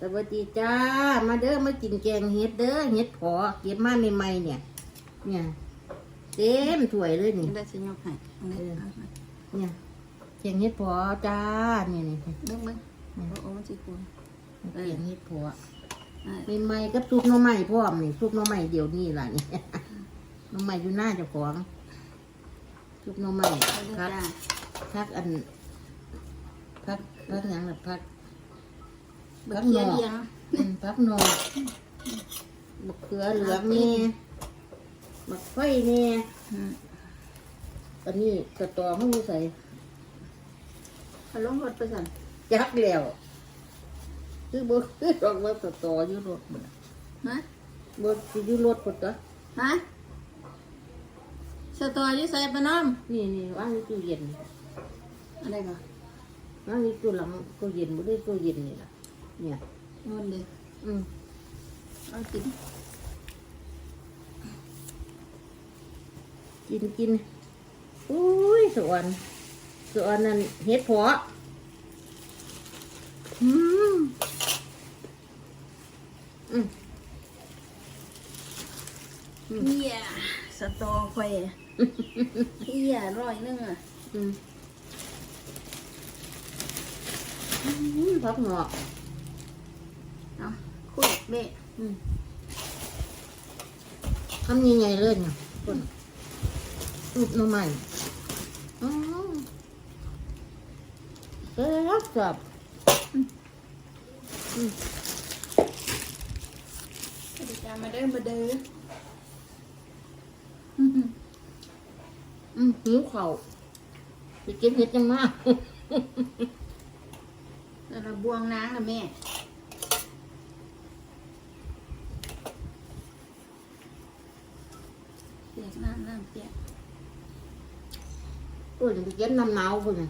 สวัสดีจ้า มาเด้อมากินแกงเห็ดเด้อเห็ดพอเก็บมาใหม่ๆเนี่ย เนี่ย เต็มถ้วยเลยนี่ได้สิยกให้อันนี้เอาให้เนี่ยแกงเห็ดพอจ้าเนี่ยนี่เบิ่งเบิ่งโอ้โอ้มันสิกูแกงเห็ดพออ่าใหม่ๆกับซุปหน่อไม้พร้อมนี่ซุปหน่อไม้เดี๋ยวนี้ล่ะนี่หน่อไม้อยู่หน้าเจ้าของซุปหน่อไม้เอาเด้อพักจ้าพักอันพักพักหยังล่ะพัก บักเขียเลี้ยงอืมพักนอนบักเขือเหลืองนี่บักไฟนี่อืมอันนี้กระตอเขาอยู่ใส่เอาลงรถไปสั่นจักแล้วคือบ่คือดอกว่ากระตออยู่รถบ่น่ะฮะบ่สิอยู่รถพุ่นตัวฮะสตออยู่ใส่ปะน้อมนี่นี่วางอยู่ตู้เย็นอะไรก่อนวางอยู่ตู้หลังตู้เย็นบ่ได้ตู้เย็นนี่ล่ะ เนี่ยงนเลยอืมเอากิน กินกินอุ้ยสวนสวนนั่นเฮ็ดเพาะอืมอืมเฮียสตอไฟเฮียร้อยหนึงอะอืมอืมพักหงอกเอาคุย เบะอืมทำยังไงเลยเนี่ยคนรูปหน้ำใหม่อ๋อเสร็จสับสวัสดีจ้ามาเด้อมาเด้ออืมหิวเข่าวไปกินเห็ดยังมากแล้วเราบวงนางนะแม่ เปียกน้ำน้ำเปียกตัวจะเก็บน้ำหนาวพุ่นน่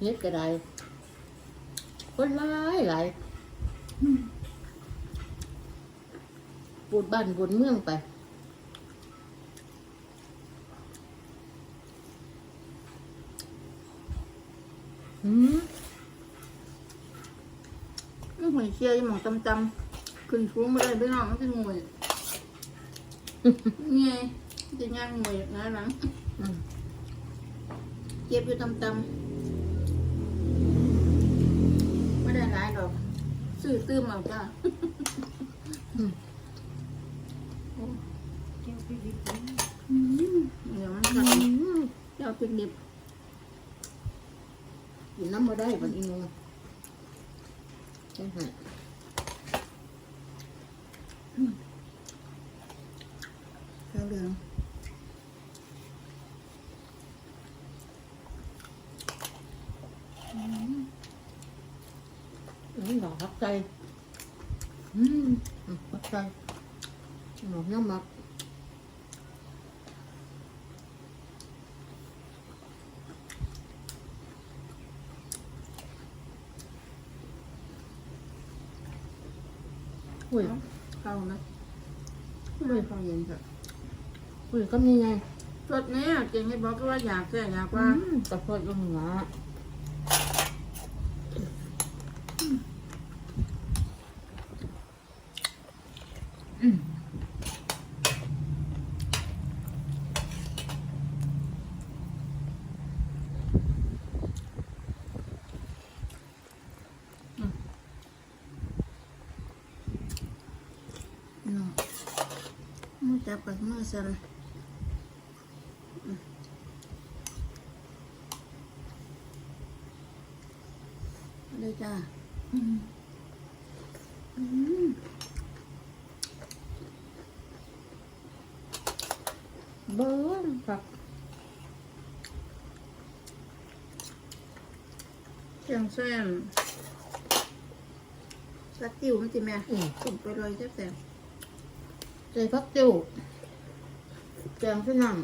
เฮ็ดก็ได้คนหลายหลายปูดบ้านบนเมืองไปอืมมันหวยเชียยังหมองตำๆขึ้นฟูงมาเลยพี่น้องมันจะงวยนี่ไงจะย่างงวยนะหลังอืมเก็บอยู่ตำๆได้หลายดอกซื้อตื้มเอาจ้าอืมอืมเดี๋ยวมันอืสั่นมเดี๋ยวเป็นดิ บกินน้ำมาได้บันอีนูใช่ไหมข้าวเหลืองน้ำดอ กพักใจอืมอืมพักใจหอมน้ำมั กอุ้ยข้าวนะไม่ข้าวเย็นจ้ะอุ้ยก็มีไงรสเนี้ยเก่งให้บอกก็ว่าอยากแค่อยากว่าอืมแต่พอดลงหัวอืมเนาะมือจับกับมือสั่นอื เอาเลยจ้าอืมอืมเบิ้งครับเชียงแซมสักติวมันจิแม่อืมสุ่มไปเลยแซ่บใส่พักติ้วแกงเส้นนั่ง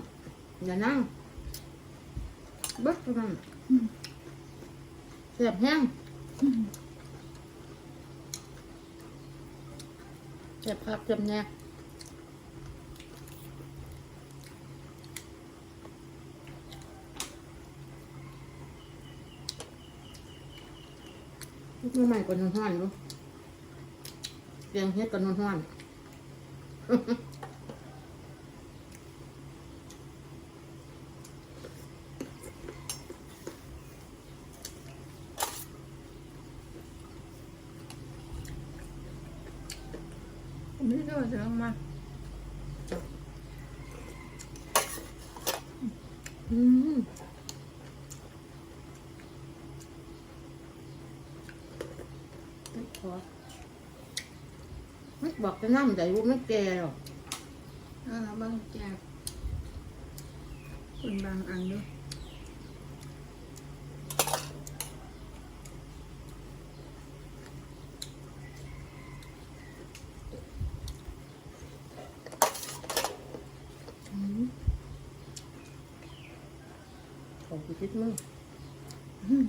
อย่านั่งเบิ้งเท่านั้นเสียบแห้ง เสียบครับเสียบแน่เมื่อใหม่ก็นอนห้อนอยู่เตียงเฮ็ดก็นอนห้อน ผมไม่ได้ว่าจะมาอืมไม่พอไม่บอกจะน้ำใจว่าไม่แก่หรอกเออบางแจกคนบางอันด้วย อืม ของกูคิดมึงอืม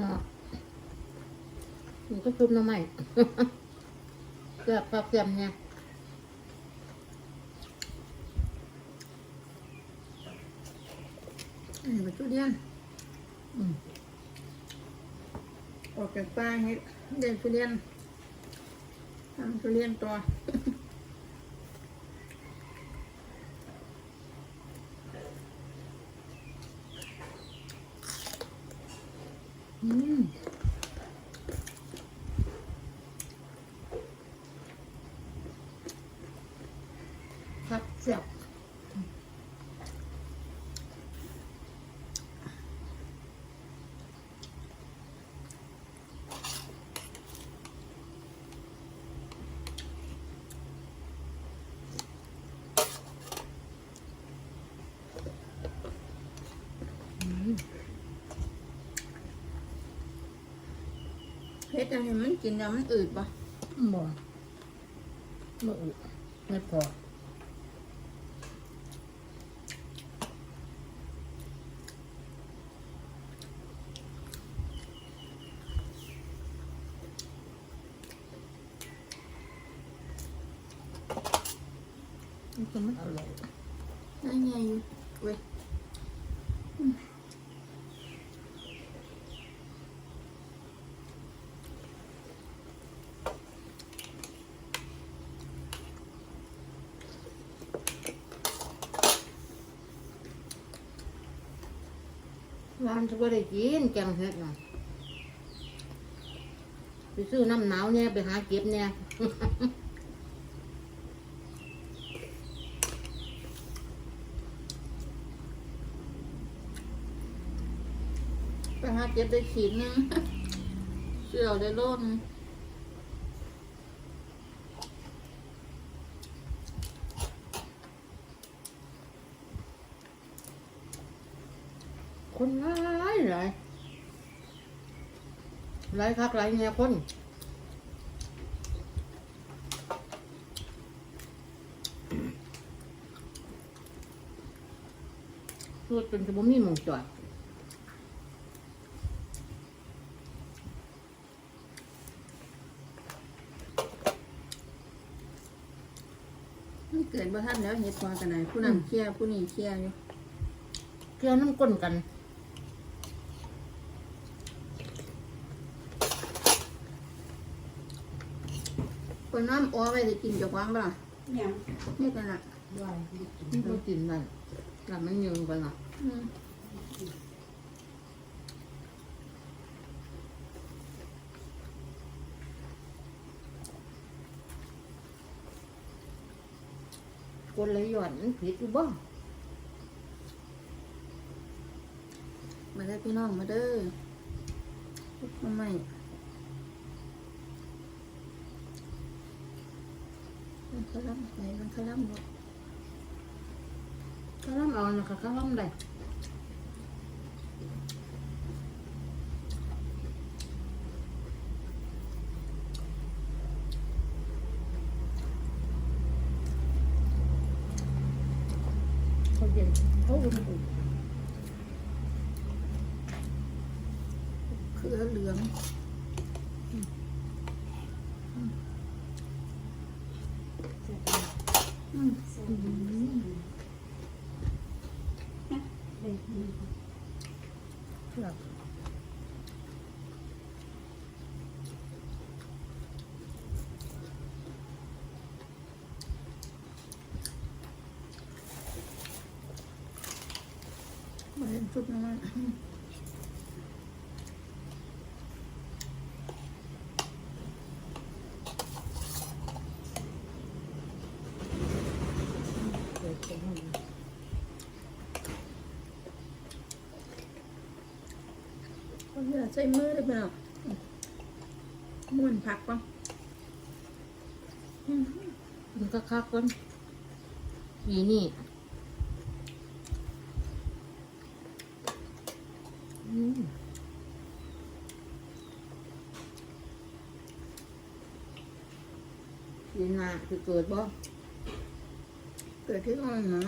เนาะมันก็คืบหน้ำใหม่เกือบปรับเตรียมเนี่ยอันนี้เป็นทุเรียนอืม ออกจากป่าให้เดินทุเรียนทำทุเรียนต่ออืมครับเสียบ เพชรจะเห็นมันกินแล้วมันอืดปะบ่ไม่อุไม่พอมันก็ไม่อร่อยนั่นไงอยู่เว้ย บ้านจะไม่ได้กินแกงเห็ดน่ะไปซื้อน้ำหนาวเนี่ยไปหาเก็บเนี่ยไปหาเจ็บได้ขีดนึงเสี่ยวได้โลนึงคนหลายหลาย หลายคักหลายเนี่ยคนรถจนจะบ่มีหมองจอดมันเกิดบ่ทันแล้วเฮ็ดพอกันไหนผู้นั้นเคลียร์ผู้นี้เคลียร์อยู่ เกี่ยวน้ำก้นกัน คนน้ำอ้อไว้ได้กินเจากวางบ่ล่ะยังนี่กันละมันก็กินได้แต่มันยืงไปน่ะอืมคนเลยหย่อนมันผิดอยู่บ่มาได้อพี่น้องมาเด้อทำไม มันขลังไหนมันขลังบ่ข้าล้ำเอานะคะข้าล้ำได้เขาเย็นเขาอุ่นอุ่นเครือเหลือง อืม แบบมาเล่นชุดน้อย เดี๋ยวจะให้ คน เดียวใส่มือได้ไหมล่ะม้วนผักป่ะอืมกินก็คักๆก่อนปีนี่อืมปีหน้าจะเกิดบ่เกิดที่อ่อนนะ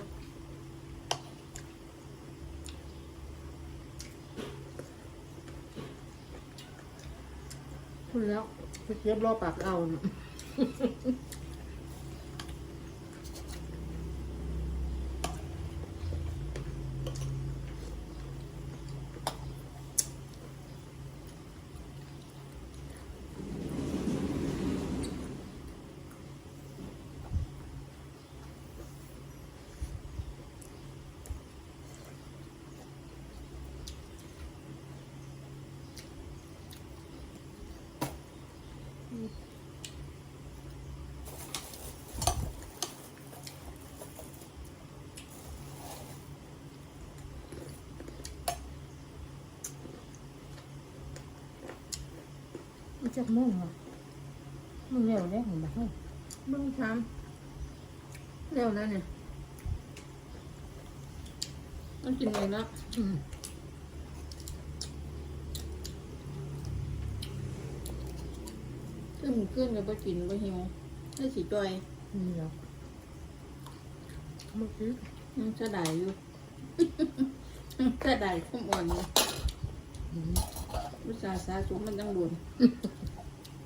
แล้วไปเจี๊ยบรอปากเอาน่ะ มันจะม่วงเหรอมันเร็วได้ของมันเบื้องช้ำเร็วแล้วเนี่ยต้องกินเองแล้วอืมขึ้นขึ้นกับไปกินไปหิวได้สีจอยนี่เหรอเมื่อกี้ยังจะได้อยู่จะได้ข้มอ่อนอยู่ อืมวิชาสาสุมันจังบุญ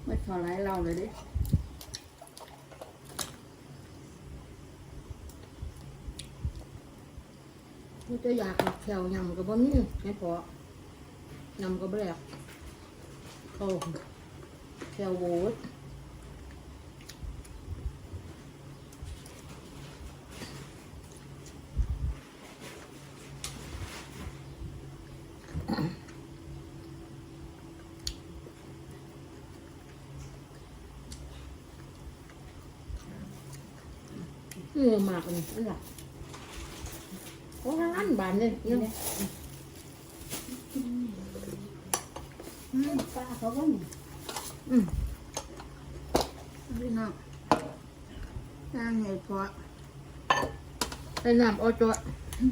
ไม่ขอไล่เราเลยดิมันจะอยากแถวยำกับบ่มีไม่พอยำกับแบกเข้าแถวโวด เหนื่อยมากเลยนั่นแหละโอ้ร้านบานเลยเนี่ยป้าเขาก็มีอืมพี่น้องย่างไงเพาะใส่น้ำเอาจ้ะอ